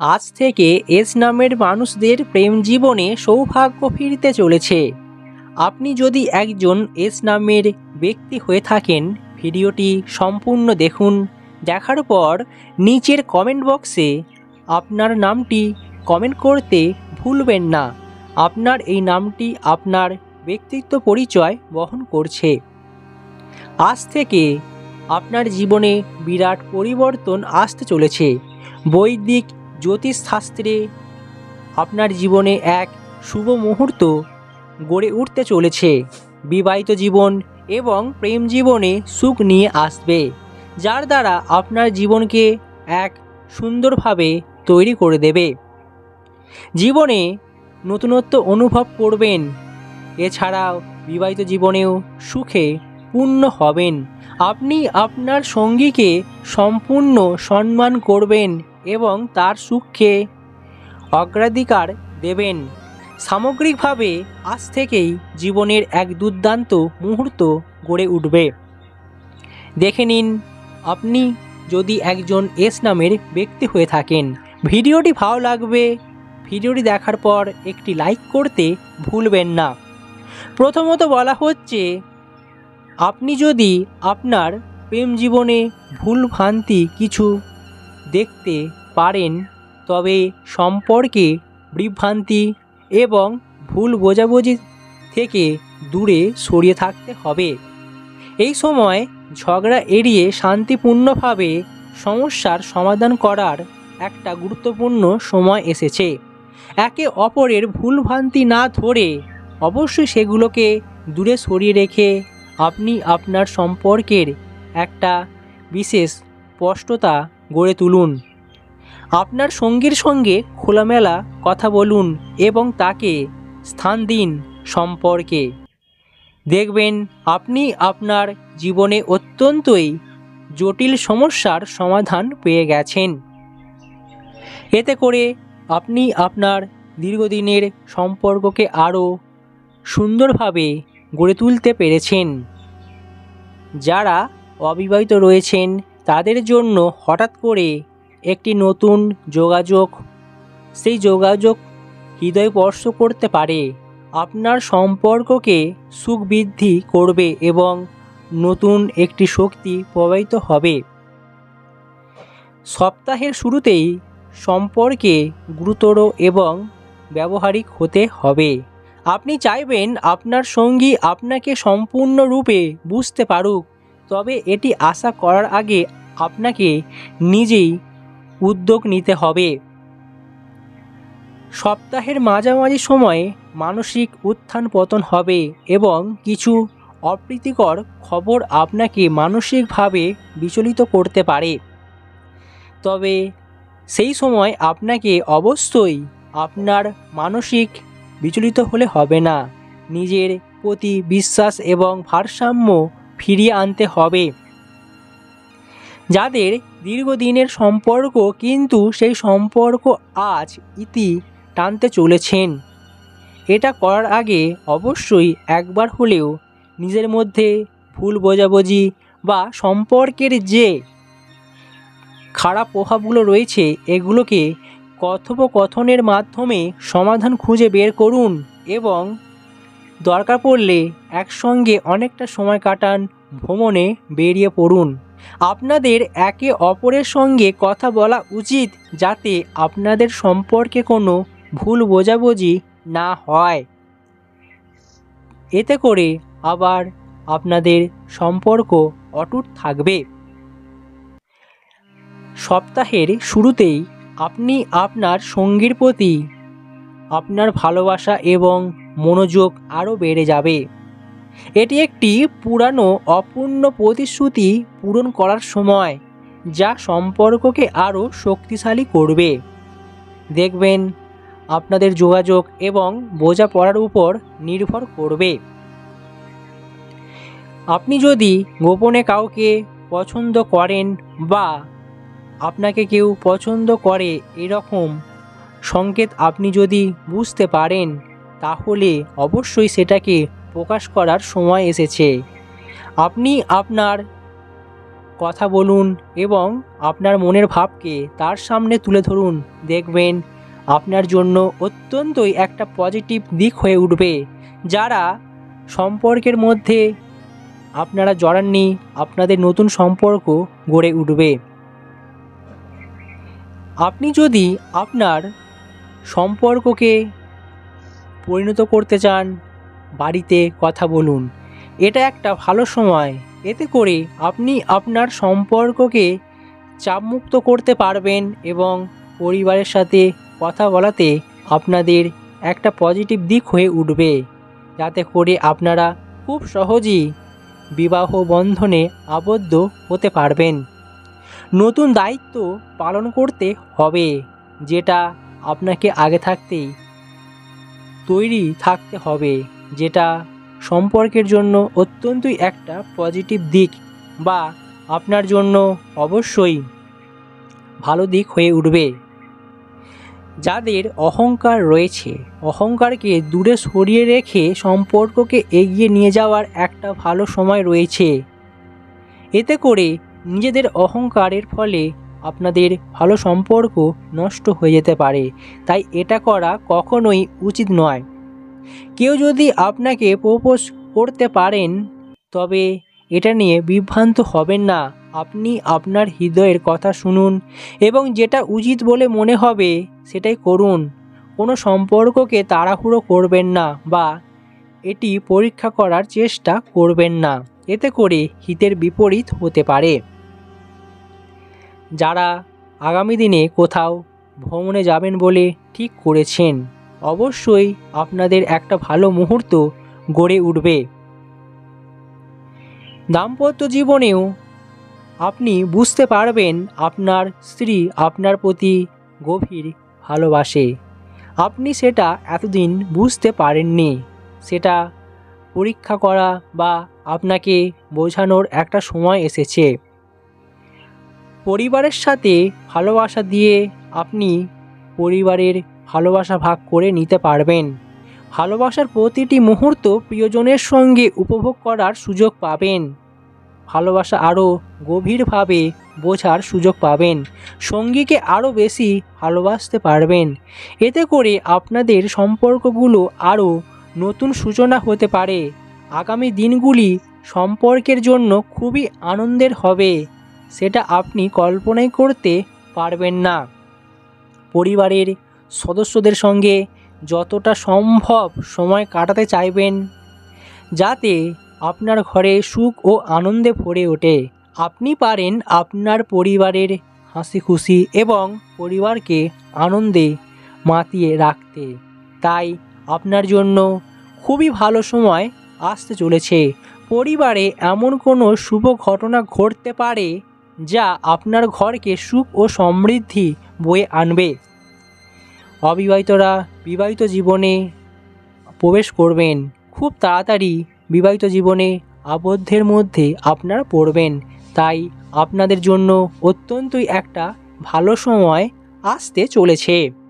আজ থেকে এস নামের মানুষদের প্রেম জীবনে সৌভাগ্য ফিরতে চলেছে। আপনি যদি একজন এস নামের ব্যক্তি হয়ে থাকেন, ভিডিওটি সম্পূর্ণ দেখুন। দেখার পর নিচের কমেন্ট বক্সে আপনার নামটি কমেন্ট করতে ভুলবেন না। আপনার এই নামটি আপনার ব্যক্তিত্ব পরিচয় বহন করছে। আজ থেকে আপনার জীবনে বিরাট পরিবর্তন আসতে চলেছে। বৈদিক জ্যোতিষশাস্ত্রে আপনার জীবনে এক শুভ মুহূর্ত গড়ে উঠতে চলেছে। বিবাহিত জীবন এবং প্রেম জীবনে সুখ নিয়ে আসবে, যার দ্বারা আপনার জীবনকে এক সুন্দরভাবে তৈরি করে দেবে। জীবনে নতুনত্ব অনুভব করবেন, এছাড়াও বিবাহিত জীবনেও সুখে পূর্ণ হবেন। আপনি আপনার সঙ্গীকে সম্পূর্ণ সম্মান করবেন এবং তার সুখকে অগ্রাধিকার দেবেন। সামগ্রিকভাবে আজ থেকেই জীবনের এক দুর্দান্ত মুহূর্ত গড়ে উঠবে। দেখে নিন, আপনি যদি একজন এস নামের ব্যক্তি হয়ে থাকেন, ভিডিওটি ভালো লাগবে, ভিডিওটি দেখার পর একটি লাইক করতে ভুলবেন না। প্রথমত বলা হচ্ছে আপনি যদি আপনার প্রেম জীবনে ভুল ভ্রান্তি কিছু দেখতে পারেন, তবে সম্পর্কে বিভ্রান্তি এবং ভুল বোঝাবুঝি থেকে দূরে সরিয়ে থাকতে হবে। এই সময় ঝগড়া এড়িয়ে শান্তিপূর্ণভাবে সমস্যার সমাধান করার একটা গুরুত্বপূর্ণ সময় এসেছে। একে অপরের ভুলভ্রান্তি না ধরে অবশ্যই সেগুলোকে দূরে সরিয়ে রেখে আপনি আপনার সম্পর্কের একটা বিশেষ স্পষ্টতা গড়ে তুলুন। আপনার সঙ্গীর সঙ্গে খোলামেলা কথা বলুন এবং তাকে স্থান দিন সম্পর্কে। দেখবেন, আপনি আপনার জীবনে অত্যন্তই জটিল সমস্যার সমাধান পেয়ে গেছেন। এতে করে আপনি আপনার দীর্ঘদিনের সম্পর্ককে আরও সুন্দরভাবে গড়ে তুলতে পেরেছেন। যারা অবিবাহিত রয়েছেন, তাদের জন্য হঠাৎ করে একটি নতুন যোগাযোগ, সেই যোগাযোগ হৃদয় স্পর্শ করতে পারে। আপনার সম্পর্ককে সুখ বৃদ্ধি করবে এবং নতুন একটি শক্তি প্রবাহিত হবে। সপ্তাহের শুরুতেই সম্পর্কে গুরুতর এবং ব্যবহারিক হতে হবে। আপনি চাইবেন আপনার সঙ্গী আপনাকে সম্পূর্ণরূপে বুঝতে পারুক। তবে এটি আশা করার আগে আপনাকে নিজেই উদ্যোগ নিতে হবে। সপ্তাহের মাঝামাঝি সময়ে মানসিক উত্থান পতন হবে এবং কিছু অপ্রীতিকর খবর আপনাকে মানসিকভাবে বিচলিত করতে পারে। তবে সেই সময় আপনাকে অবশ্যই আপনার মানসিক বিচলিত হলে হবে না। নিজের প্রতি বিশ্বাস এবং ভারসাম্য ফিরিয়ে আনতে হবে। যাদের দীর্ঘদিনের সম্পর্ক কিন্তু সেই সম্পর্ক আজ ইতি টানতে চলেছেন। এটা করার আগে অবশ্যই একবার হলেও নিজের মধ্যে ভুল বোঝাবুঝি বা সম্পর্কের যে খারাপ প্রভাবগুলো রয়েছে, এগুলোকে কথোপকথনের মাধ্যমে সমাধান খুঁজে বের করুন এবং দরকার পড়লে একসঙ্গে অনেকটা সময় কাটান, ভ্রমণে বেরিয়ে পড়ুন। আপনাদের একে অপরের সঙ্গে কথা বলা উচিত যাতে আপনাদের সম্পর্কে কোনো ভুল বোঝাবুঝি না হয়। এতে করে আবার আপনাদের সম্পর্ক অটুট থাকবে। সপ্তাহের শুরুতেই আপনি আপনার সঙ্গীর প্রতি আপনার ভালোবাসা এবং মনোযোগ আরও বেড়ে যাবে। এটি একটি পুরানো অপূর্ণ প্রতিশ্রুতি পূরণ করার সময় যা সম্পর্ককে আরও শক্তিশালী করবে। দেখবেন, আপনাদের যোগাযোগ এবং বোঝাপড়ার উপর নির্ভর করবে। আপনি যদি গোপনে কাউকে পছন্দ করেন বা আপনাকে কেউ পছন্দ করে এরকম সংকেত আপনি যদি বুঝতে পারেন, তাহলে অবশ্যই সেটাকে প্রকাশ করার সময় এসেছে। আপনি আপনার কথা বলুন এবং আপনার মনের ভাবকে তার সামনে তুলে ধরুন। দেখবেন আপনার জন্য অত্যন্তই একটা পজিটিভ দিক হয়ে উঠবে। যারা সম্পর্কের মধ্যে আপনারা জড়াননি, আপনাদের নতুন সম্পর্ক গড়ে উঠবে। আপনি যদি আপনার সম্পর্ককে পরিণত করতে চান, বাড়িতে কথা বলুন। এটা একটা ভালো সময়। এতে করে আপনি আপনার সম্পর্ককে চাপমুক্ত করতে পারবেন এবং পরিবারের সাথে কথা বলাতে আপনাদের একটা পজিটিভ দিক হয়ে উঠবে। যাতে করে আপনারা খুব সহজেই বিবাহ বন্ধনে আবদ্ধ হতে পারবেন। নতুন দায়িত্ব পালন করতে হবে, যেটা আপনাকে আগে থাকতেই তৈরি থাকতে হবে, যেটা সম্পর্কের জন্য অত্যন্তই একটা পজিটিভ দিক বা আপনার জন্য অবশ্যই ভালো দিক হয়ে উঠবে। যাদের অহংকার রয়েছে, অহংকারকে দূরে সরিয়ে রেখে সম্পর্ককে এগিয়ে নিয়ে যাওয়ার একটা ভালো সময় রয়েছে। এতে করে নিজেদের অহংকারের ফলে আপনাদের ভালো সম্পর্ক নষ্ট হয়ে যেতে পারে। তাই এটা করা কখনোই উচিত নয়। কেউ যদি আপনাকে প্রপোজ করতে পারেন, তবে এটা নিয়ে বিভ্রান্ত হবেন না। আপনি আপনার হৃদয়ের কথা শুনুন এবং যেটা উচিত বলে মনে হবে সেটাই করুন। কোনো সম্পর্ককে তাড়াহুড়ো করবেন না বা এটি পরীক্ষা করার চেষ্টা করবেন না। এতে করে হিতের বিপরীত হতে পারে। যারা আগামী দিনে কোথাও ভ্রমণে যাবেন বলে ঠিক করেছেন, অবশ্যই আপনাদের একটা ভালো মুহূর্ত গড়ে উঠবে। দাম্পত্য জীবনেও আপনি বুঝতে পারবেন আপনার স্ত্রী আপনার প্রতি গভীর ভালোবাসে। আপনি সেটা এতদিন বুঝতে পারেননি। সেটা পরীক্ষা করা বা আপনাকে বোঝানোর একটা সময় এসেছে। পরিবারের সাথে ভালোবাসা দিয়ে আপনি পরিবারের ভালোবাসা ভাগ করে নিতে পারবেন। ভালোবাসার প্রতিটি মুহূর্ত প্রিয়জনের সঙ্গে উপভোগ করার সুযোগ পাবেন। ভালোবাসা আরও গভীরভাবে বোঝার সুযোগ পাবেন। সঙ্গীকে আরও বেশি ভালোবাসতে পারবেন। এতে করে আপনাদের সম্পর্কগুলো আরও নতুন সূচনা হতে পারে। আগামী দিনগুলি সম্পর্কের জন্য খুবই আনন্দের হবে। সেটা আপনি কল্পনাই করতে পারবেন না। পরিবারের সদস্যদের সঙ্গে যতটা সম্ভব সময় কাটাতে চাইবেন, যাতে আপনার ঘরে সুখ ও আনন্দে ভরে ওঠে। আপনি পারেন আপনার পরিবারের হাসি খুশি এবং পরিবারকে আনন্দে মাতিয়ে রাখতে। তাই আপনার জন্য খুবই ভালো সময় আসতে চলেছে। পরিবারে এমন কোনো শুভ ঘটনা ঘটতে পারে যা আপনার ঘরকে সুখ ও সমৃদ্ধি বয়ে আনবে। অবিবাহিতরা বিবাহিত জীবনে প্রবেশ করবেন। খুব তাড়াতাড়ি বিবাহিত জীবনে আবদ্ধের মধ্যে আপনারা পড়বেন। তাই আপনাদের জন্য অত্যন্তই একটা ভালো সময় আসতে চলেছে।